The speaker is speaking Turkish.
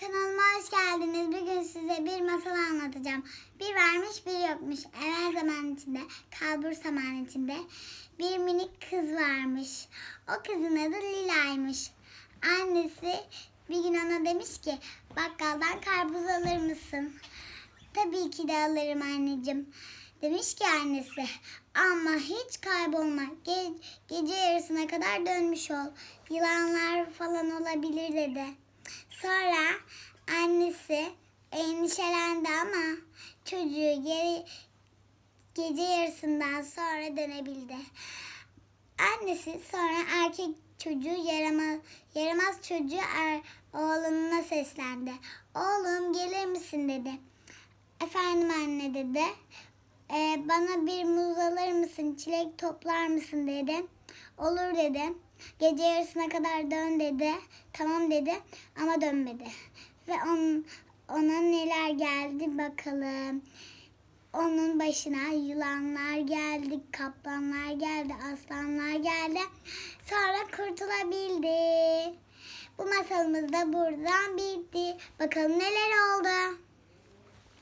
kanalıma hoş geldiniz. Bugün size bir masal anlatacağım. Bir varmış bir yokmuş. Evvel zaman içinde, kalbur zaman içinde bir minik kız varmış. O kızın adı Lila'ymış. Annesi bir gün ona demiş ki bakkaldan karpuz alır mısın? Tabii ki de alırım anneciğim. Demiş ki annesi ama hiç kaybolma. Ge- gece yarısına kadar dönmüş ol. Yılanlar falan olabilir dedi. Sonra annesi endişelendi ama çocuğu geri gece yarısından sonra dönebildi. Annesi sonra erkek çocuğu yaramaz, yaramaz çocuğu er, oğluna seslendi. Oğlum gelir misin dedi. Efendim anne dedi. "Ee, bana bir muz alır mısın, çilek toplar mısın dedi. Olur dedi. Gece yarısına kadar dön dedi. Tamam dedi ama dönmedi. Ve on, ona neler geldi bakalım. Onun başına yılanlar geldi, kaplanlar geldi, aslanlar geldi. Sonra kurtulabildi. Bu masalımız da buradan bitti. Bakalım neler oldu.